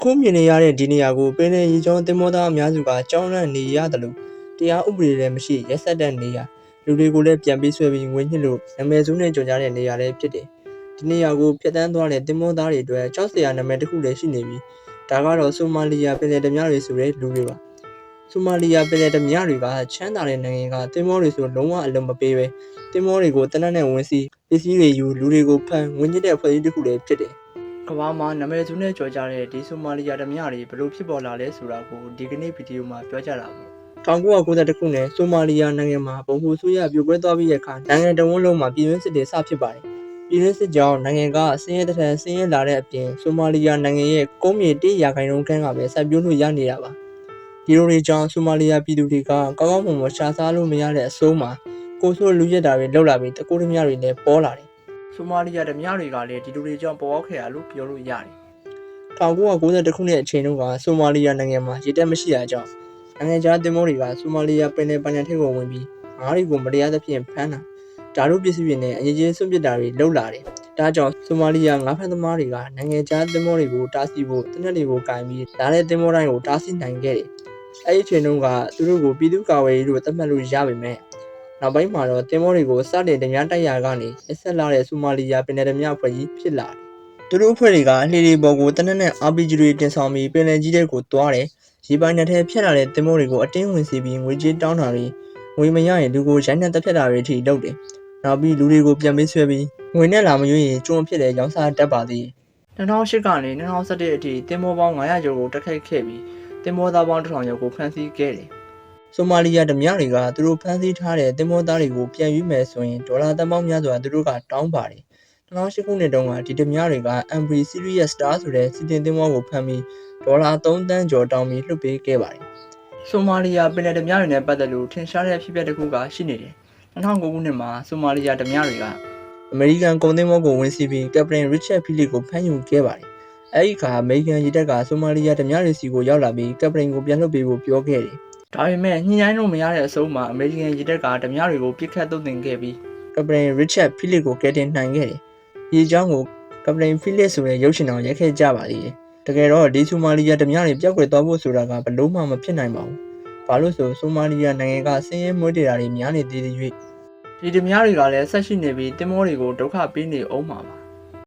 အခုမြင်နေရတဲ့ဒီနေရာကိုပင်လယ်ရေကြောင်းသင်္ဘောသားအများစုကကြောင်းလန့်နေရတယ်လို့တရားဥပဒေလည်းမရှိရက်ဆက်တဲ့နေရာလူတွေကိုလည်းပြန်ပြီးဆွဲပြီးငွေညှစ်လို့နာမည်စုနဲ့ကြုံကြတဲ့နေရာလည်းဖြစ်တယ်ဒီနေရာကိုဖျက်ဆီးသွားတဲ့သင်္ဘောသားတွေအတွက်ကြောက်စရာနာမည်တစ်ခုလည်းရှိနေပြီးဒါကတော့ဆိုမာလီယာပင်လယ်ဓမြတွေဆိုတဲ့လူတွေပါဆိုမာလီယာပင်လယ်ဓမြတွေကချမ်းသာတဲ့နိုင်ငံကသင်္ဘောတွေဆိုလုံးဝအလုံးမပေးပဲသင်္ဘောတွေကိုတနက်နဲ့ဝင်စီပစ္စည်းတွေယူလူတွေကိုဖမ်းငွေညှစ်တဲ့ဖွဲ့စည်းတစ်ခုလည်းဖြစ်တယ် ကမ္ဘာမှာနာမည်စုနဲ့ကြော်ကြတဲ့ဒီဆိုမာလီယာဓမြတွေဘယ်လိုဖြစ်ပေါ်လာလဲဆိုတာကိုဒီကနေ့ဗီဒီယိုမှာပြောကြတာပေါ့1992ခုနှစ်ဆိုမာလီယာနိုင်ငံမှာပုံမှုဆိုးရပြိုကွဲသွားပြီးတဲ့အခါနိုင်ငံတော်ဝန်လုံးမှာပြည်တွင်းစစ်တွေစဖြစ်ပါတယ်ပြည်တွင်းစစ်ကြောင့်နိုင်ငံကဆင်းရဲတဲ့ထက်ဆင်းရဲလာတဲ့အပြင်ဆိုမာလီယာနိုင်ငံရဲ့ကုန်းမြေ100ရာခိုင်နှုန်းခန့်ကပဲစိုက်ပျိုးလို့ရနေတာပါဒီလိုတွေကြောင့်ဆိုမာလီယာပြည်သူတွေကကောင်းကောင်းမွန်မွန်ရှာစားလို့မရတဲ့အစိုးမှာကိုဆိုးလူရက်တာတွေလောက်လာပြီးတကူးဓမြတွေလည်းပေါ်လာတယ် ဆိုမာလီယာဓမြတွေကလည်းဒီလူတွေကြောင့်ပေါ်ပေါက်ခဲ့ရလို့ပြောလို့ရတယ်။1992ခုနှစ်အချိန်တုန်းကဆိုမာလီယာနိုင်ငံမှာရေတပ်မရှိတာကြောင့်နိုင်ငံခြားသင်္ဘောတွေကဆိုမာလီယာပင်လယ်ပိုင်နယ်ထိပ်ကိုဝင်ပြီးငါးတွေကိုမတရားသဖြင့်ဖမ်းတာဓာတ်ပစ္စည်းတွေနဲ့အငြင်းချင်းဆွန့်ပစ်တာတွေလုပ်လာတယ်။ဒါကြောင့်ဆိုမာလီယာငါးဖက်သမားတွေကနိုင်ငံခြားသင်္ဘောတွေကိုတားဆီးဖို့တနက်တွေကိုကင်ပြီးဓာတ်တဲ့သင်္ဘောတိုင်းကိုတားဆီးနိုင်ခဲ့တယ်။အဲဒီအချိန်တုန်းကသူတို့ကိုပြည်သူ့ကာကွယ်ရေးလို့သတ်မှတ်လို့ရပါမယ်။ နောက်ပိုင်းမှာတော့တင်မောတွေကိုစတင်ဓမြတိုက်ရာကနေဆက်လာတဲ့ဆိုမာလီယာပင်လယ်ဓမြအဖွဲ့ကြီးဖြစ်လာတယ်။သူတို့အဖွဲ့တွေကလှေတွေပေါ်ကိုတနက်နဲ့ RPG တွေတင်ဆောင်ပြီးပင်လယ်ကြီးတဲ့ကိုတွားတယ်။ရေပိုင်နယ်ထဲဖြတ်လာတဲ့တင်မောတွေကိုအတင်းဝင်စီပြီးငွေကြေးတောင်းတာတွေငွေမရရင်လူကိုရိုက်နှက်တပ်ဖြတ်တာတွေအထိလုပ်တယ်။နောက်ပြီးလူတွေကိုပြန်ပေးဆွဲပြီးငွေနဲ့လာမရွေးရင်ကျွန်းဖြစ်တဲ့ရောင်းစားတတ်ပါသေးတယ်။2008ကနေ2011အထိတင်မောပေါင်း900ကျော်ကိုတက်ခိုက်ခဲ့ပြီးတင်မောသားပေါင်း1000ကျော်ကိုဖမ်းဆီးခဲ့တယ်။ ဆိုမာလီယာဓမြတွေကသူတို့ဖမ်းဆီးထားတဲ့တင်မောသားတွေကိုပြန်ယူမယ်ဆိုရင်ဒေါ်လာသန်းပေါင်းများစွာသူတို့ကတောင်းပါတယ်။2008ခုနှစ်တုန်းကဒီဓမြတွေက Ambry Serious Star ဆိုတဲ့စီတင်တင်မောကိုဖမ်းပြီးဒေါ်လာ3တန်းကျော်တောင်းပြီးလွှတ်ပေးခဲ့ပါတယ်။ဆိုမာလီယာပင်လယ်ဓမြတွေနဲ့ပတ်သက်လို့ထင်ရှားတဲ့အဖြစ်အပျက်တစ်ခုကရှိနေတယ်။2009ခုနှစ်မှာဆိုမာလီယာဓမြတွေကအမေရိကန်ကုန်သင်္ဘောကိုဝင်စီးပြီးကပတိန်ရစ်ချက်ဖီလစ်ကိုဖမ်းယူခဲ့ပါတယ်။အဲဒီအခါအမေရိကန်ရေတပ်ကဆိုမာလီယာဓမြတွေစီကိုရောက်လာပြီးကပတိန်ကိုပြန်လွှတ်ပေးဖို့ပြောခဲ့တယ်။ ဒါပေမဲ့ညှိနှိုင်းလို့မရတဲ့အဆုံးမှာအမေရိကန်ရေတပ်ကဓမြတွေကိုပြစ်ခတ်သုတ်သင်ခဲ့ပြီးကပတိန်ရစ်ချက်ဖီလစ်ကိုကယ်တင်နိုင်ခဲ့တယ်။ဒီအကြောင်းကိုကပတိန်ဖီလစ်ဆိုတဲ့ရုပ်ရှင်တော်ရိုက်ခဲ့ကြပါသေးတယ်။တကယ်တော့ဒီဆိုမာလီယာဓမြတွေပြောက်ကွယ်သွားဖို့ဆိုတာကဘလို့မှမဖြစ်နိုင်ပါဘူး။ဘာလို့ဆိုဆိုမာလီယာနိုင်ငံကဆင်းရဲမွဲတေတာတွေများနေသေးသေး၍ဒီဓမြတွေကလည်းဆက်ရှိနေပြီးတင်မောတွေကိုဒုက္ခပေးနေအောင်ပါပါ